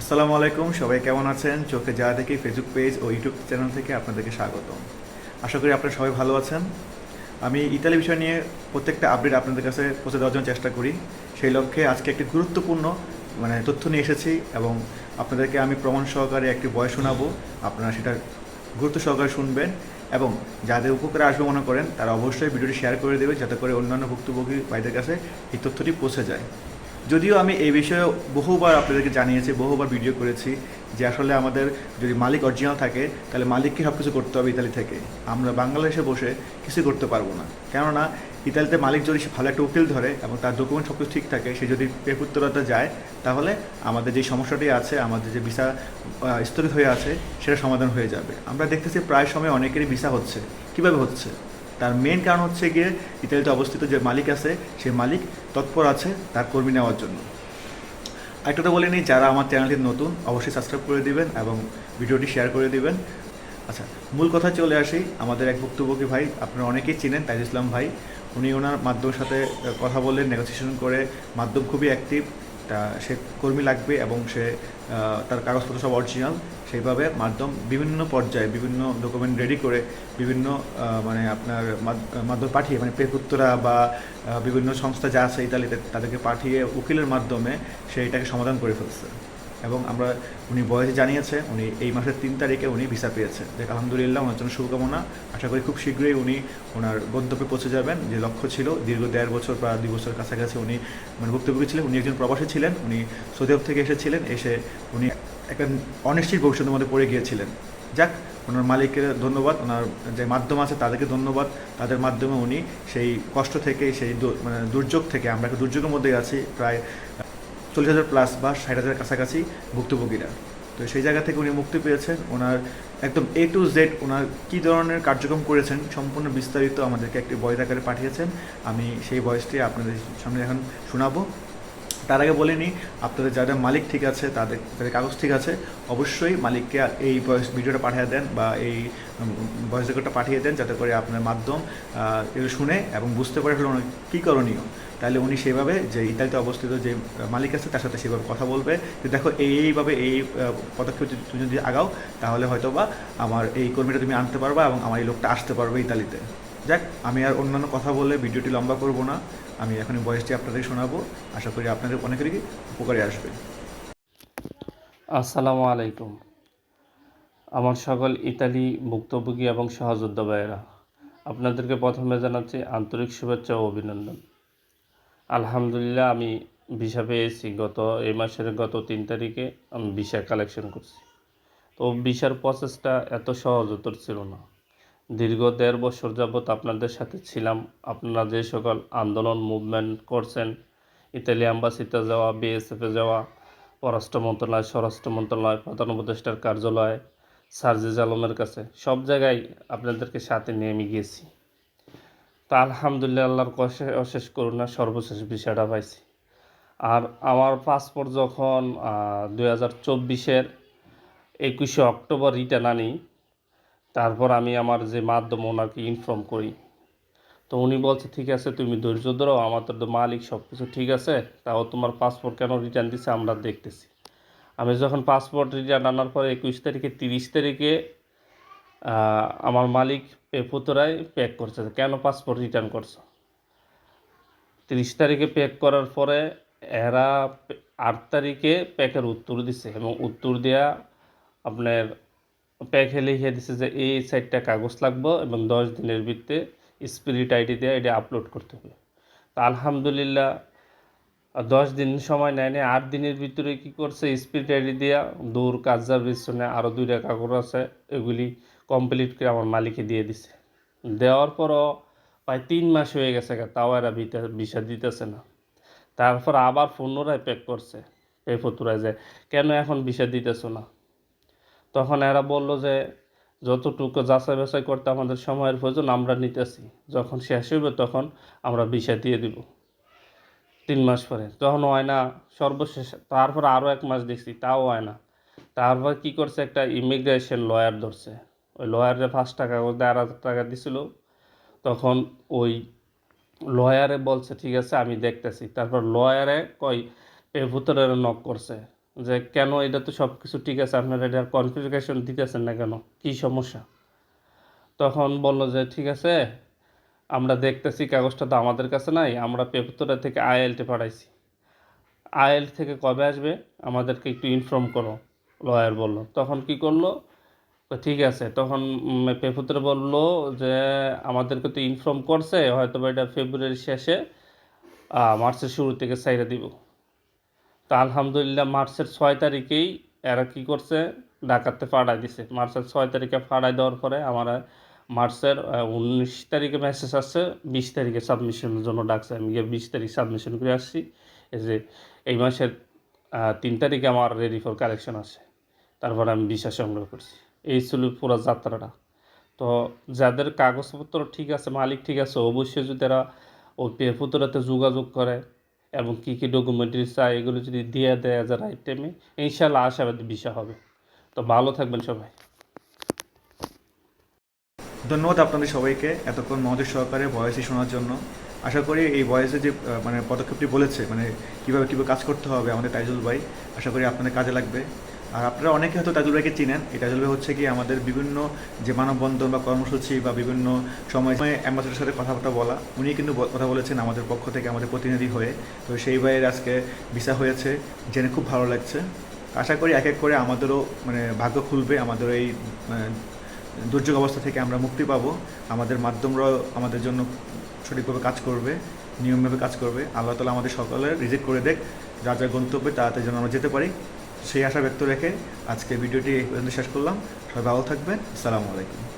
আসসালামু আলাইকুম, সবাই কেমন আছেন? চোখে যা দেখি ফেসবুক পেজ ও ইউটিউব চ্যানেল থেকে আপনাদেরকে স্বাগতম। আশা করি আপনারা সবাই ভালো আছেন। আমি ইতালি বিষয় নিয়ে প্রত্যেকটা আপডেট আপনাদের কাছে পৌঁছে দেওয়ার জন্য চেষ্টা করি। সেই লক্ষ্যে আজকে একটি গুরুত্বপূর্ণ মানে তথ্য নিয়ে এসেছি এবং আপনাদেরকে আমি প্রমাণ সহকারে একটি বয় শোনাবো। আপনারা সেটা গুরুত্ব সহকারে শুনবেন এবং যাদের উপকারে আসবে মনে করেন, তারা অবশ্যই ভিডিওটি শেয়ার করে দেবে যাতে করে অন্যান্য ভুক্তভোগী ভাইদের কাছে এই তথ্যটি পৌঁছে যায়। যদিও আমি এই বিষয়ে বহুবার আপনাদেরকে জানিয়েছি, বহুবার ভিডিও করেছি যে আসলে আমাদের যদি মালিক অরিজিনাল থাকে, তাহলে মালিককে সব কিছু করতে হবে ইতালি থেকে। আমরা বাংলাদেশে বসে কিছু করতে পারব না। কেননা, ইতালিতে মালিক যদি সে ভালো একটা উকিল ধরে এবং তার ডকুমেন্ট সব কিছু ঠিক থাকে, সে যদি পেপুত্তরতা যায়, তাহলে আমাদের যে সমস্যাটি আছে, আমাদের যে ভিসা স্থগিত হয়ে আছে, সেটা সমাধান হয়ে যাবে। আমরা দেখতেছি প্রায় সময় অনেকেরই ভিসা হচ্ছে। কীভাবে হচ্ছে? তার মেন কারণ হচ্ছে গিয়ে ইতালিতে অবস্থিত যে মালিক আছে সে মালিক তৎপর আছে তার কর্মী নেওয়ার জন্য। একটা তো নিই, যারা আমার চ্যানেলটি নতুন, অবশ্যই সাবস্ক্রাইব করে দিবেন এবং ভিডিওটি শেয়ার করে দিবেন। আচ্ছা মূল কথা চলে আসি, আমাদের এক ভুক্তভোগী ভাই, আপনারা অনেকেই চিনেন, তাইজ ইসলাম ভাই। উনি ওনার মাধ্যমের সাথে কথা বললেন নেগোসিয়েশন করে, মাধ্যম খুবই অ্যাক্টিভ তা সে কর্মী লাগবে এবং সে তার কাগজপত্র সব অরিজিনাল সেইভাবে মাধ্যম বিভিন্ন পর্যায়ে বিভিন্ন ডকুমেন্ট রেডি করে বিভিন্ন মানে আপনার মাধ্যম পাঠিয়ে মানে পেপুত্তরা বা বিভিন্ন সংস্থা যা আছে ইতালিতে তাদেরকে পাঠিয়ে উকিলের মাধ্যমে সেইটাকে সমাধান করে ফেলছে। এবং আমরা, উনি বয়সে জানিয়েছে, উনি এই মাসের তিন তারিখে উনি ভিসা পেয়েছে। যে আলহামদুলিল্লাহ, ওনার জন্য শুভকামনা। আশা করি খুব শীঘ্রই উনি ওনার গন্তব্যে পৌঁছে যাবেন। যে লক্ষ্য ছিল, দীর্ঘ দেড় বছর বা দুই বছর কাছাকাছি উনি মানে ভুক্তভোগী ছিলেন, উনি একজন প্রবাসী ছিলেন, উনি সৌদি আরব থেকে এসেছিলেন, এসে উনি একটা অনিশ্চিত ভবিষ্যতের মধ্যে পড়ে গিয়েছিলেন। যাক, ওনার মালিকের ধন্যবাদ, ওনার যে মাধ্যম আছে তাদেরকে ধন্যবাদ। তাদের মাধ্যমে উনি সেই কষ্ট থেকে, সেই মানে দুর্যোগ থেকে, আমরা একটা দুর্যোগের মধ্যে আছি, প্রায় চল্লিশ হাজার প্লাস বা ষাট হাজার কাছাকাছি ভুক্তভোগীরা। তো সেই জায়গা থেকে উনি মুক্তি পেয়েছেন। ওনার একদম এ টু জেড ওনার কী ধরনের কার্যক্রম করেছেন সম্পূর্ণ বিস্তারিত আমাদেরকে একটি বয়স আকারে পাঠিয়েছেন। আমি সেই বয়সটি আপনাদের সামনে এখন শোনাবো। তার আগে বলে নিই, আপনাদের যাদের মালিক ঠিক আছে, তাদের তাদের কাগজ ঠিক আছে, অবশ্যই মালিককে এই ভয়েস ভিডিওটা পাঠিয়ে দেন বা এই ভয়েস রেকর্ডটা পাঠিয়ে দেন যাতে করে আপনার মাধ্যম এগুলো শুনে এবং বুঝতে পারে ওনার কী করণীয়। তাহলে উনি সেভাবে যে ইতালিতে অবস্থিত যে মালিক আছে, তার সাথে সেভাবে কথা বলবে যে দেখো এই, এইভাবে এই পদক্ষেপ তুমি যদি আগাও, তাহলে হয়তো বা আমার এই কর্মীটা তুমি আনতে পারবা এবং আমার এই লোকটা আসতে পারবে ইতালিতে। যাক, আমি আর অন্যান্য কথা বলে ভিডিওটি লম্বা করব না। আমি এখন বয়সটি আপনাদের শোনাবো। আশা করি আপনাদের অনেকেরই উপকারে আসবে। আসসালামু আলাইকুম। আমার সকল ইতালি ভুক্তভোগী এবং সহযোদ্ধা ভাইয়েরা, আপনাদেরকে প্রথমে জানাচ্ছি আন্তরিক শুভেচ্ছা ও অভিনন্দন। আলহামদুলিল্লাহ, আমি ভিসা পেয়েছি গত এই মাসের গত তিন তারিখে আমি ভিসা কালেকশন করছি। তো ভিসার প্রসেসটা এত সহজতর ছিল না। দীর্ঘ দেড় বছর যাবৎ আপনাদের সাথে ছিলাম। আপনারা যে সকল আন্দোলন মুভমেন্ট করছেন, ইতালি অ্যাম্বাসিতে যাওয়া বিএসএফে যাওয়া, পররাষ্ট্র মন্ত্রণালয়, স্বরাষ্ট্র মন্ত্রণালয়, প্রধান উপদেষ্টার কার্যালয় সার্জিজ আলমের কাছে, সব জায়গায় আপনাদেরকে সাথে নিয়ে আমি গিয়েছি। তা আলহামদুলিল্লাহ আল্লাহর কষে অশেষ করুণা সর্বশেষ বিষয়টা পাইছি। আর আমার পাসপোর্ট যখন দুই হাজার চব্বিশের একুশে অক্টোবর রিটার্ন আনি তারপর আমি আমার যে মাধ্যম ওনাকে ইনফর্ম করি। তো উনি বলছে, ঠিক আছে, তুমি ধৈর্য ধরো আমাদের তো মালিক সব কিছু ঠিক আছে, তাও তোমার পাসপোর্ট কেন রিটার্ন দিছে আমরা দেখতেছি। আমি যখন পাসপোর্ট রিটার্ন আনার পরে একুশ তারিখে, তিরিশ তারিখে আমার মালিক পুতরায় প্যাক করছে, কেন পাসপোর্ট রিটার্ন করছ? তিরিশ তারিখে প্যাক করার পরে এরা আট তারিখে প্যাকের উত্তর দিছে এবং উত্তর দেয়া আপনার প্যাকে লিখে দিছে যে এই সাইডটা কাগজ লাগবে এবং দশ দিনের ভিত্তিতে স্পিরিট আইডি দিয়ে এটা আপলোড করতে হবে। তো আলহামদুলিল্লাহ দশ দিন সময় নেয় নেয় আট দিনের ভিতরে কি করছে স্পিরিট আইডি দিয়া দূর কাজার পিছনে আরও দুইটা কাগজ আছে, এগুলি কমপ্লিট করে আমার মালিকে দিয়ে দিছে। দেওয়ার পরও প্রায় তিন মাস হয়ে গেছে তাও এরা ভিসা দিতেছে না। তারপর আবার পুনরায় প্যাক করছে এই ফতুরায় যে কেন এখন ভিসা দিতেছো না? তখন এরা বলল যে, যতটুকু যাচাই বাছাই করতে আমাদের সময়ের প্রয়োজন, আমরা নিতেছি। যখন শেষ হইবে, তখন আমরা ভিসা দিয়ে দিব। তিন মাস পরে। তখন হয় না সর্বশেষ, তারপর আরও এক মাস দেখছি, তাও হয় না তারপর কি করছে, একটা ইমিগ্রেশন লয়ার ধরছে। ওই লয়ারে পাঁচ টাকা করে দেড় হাজার টাকা দিছিল, তখন ওই লয়ারে বলছে, ঠিক আছে, আমি দেখতেছি। তারপর লয়ারে কই পেভুতরের নক করছে। যে কেন এটা তো সব কিছু ঠিক আছে, আপনারা এটা কনফিগারেশন দিতেছেন না কেন? কী সমস্যা? তখন বলল যে, ঠিক আছে, আমরা দেখতেছি কাগজটা তো আমাদের কাছে নাই, আমরা পেপতরা থেকে আইএলটি পাঠাইছি। আইএল থেকে কবে আসবে? আমাদেরকে একটু ইনফর্ম করো লয়ার বলল। তখন কি করল? ঠিক আছে। তখন পেপুত্র বলল যে, আমাদেরকে তো ইনফর্ম করছে হয়তো বা এটা ফেব্রুয়ারির শেষে মার্চের শুরু থেকে সাইরা দিব। তা আলহামদুলিল্লাহ, মার্চের ছয় তারিখেই এরা কি করছে? ডাকাতে ফাড়াই দিছে। মার্চের ছয় তারিখে ফাড়াই দেওয়ার পরে আমার মার্চের উনিশ তারিখে মেসেজ আসছে, বিশ তারিখে সাবমিশনের জন্য ডাকছে। আমি গিয়ে বিশ তারিখ সাবমিশন করে আসছি। এই যে এই মাসের তিন তারিখে আমার রেডি ফর কালেকশন আছে তারপরে আমি ভিসা সংগ্রহ করছি। এই ছিল পুরো যাত্রাটা। তো যাদের কাগজপত্র ঠিক আছে, মালিক ঠিক আছে, অবশ্যই যদি এরা ওই পেপুতরাতে যোগাযোগ করে এবং কী কী ডকুমেন্টারি চাই, এগুলো যদি দিয়ে দেয় যায় রাইট টাইমে ইনশাল্লাহ আশাবাদী বিষয় হবে। তো ভালো থাকবেন সবাই। ধন্যবাদ আপনাদের সবাইকে এতক্ষণ মনোযোগ সহকারে ভয়েসে শোনার জন্য। আশা করি এই ভয়েসে যে মানে পদক্ষেপটি বলেছে মানে কীভাবে কীভাবে কাজ করতে হবে আমাদের তাইজুল ভাই, আশা করি আপনাদের কাজে লাগবে। আর আপনারা অনেকে হয়তো তাইজুল ভাইকে চিনেন। এই তাইজুল ভাই হচ্ছে কি আমাদের বিভিন্ন যে মানববন্ধন বা কর্মসূচি বা বিভিন্ন সময় সময়ে অ্যাম্বাসেডারের সাথে কথাবার্তা বলা উনি কিন্তু কথা বলেছেন আমাদের পক্ষ থেকে আমাদের প্রতিনিধি হয়ে। তো সেই ভাইয়ের আজকে ভিসা হয়েছে জেনে খুব ভালো লাগছে। আশা করি এক এক করে আমাদেরও মানে ভাগ্য খুলবে আমাদের এই মানে, দুর্যোগ অবস্থা থেকে আমরা মুক্তি পাবো। আমাদের মাধ্যমরাও আমাদের জন্য সঠিকভাবে কাজ করবে নিয়মভাবে কাজ করবে। আল্লাহ তালা আমাদের সকলের রিজেক্ট করে দেখ যা যা গন্তব্যে তাড়াতাড়ি যেন আমরা যেতে পারি। সেই আশা ব্যক্ত রেখে আজকে ভিডিওটি শেষ করলাম। সবাই ভালো থাকবেন। আসসালামু আলাইকুম।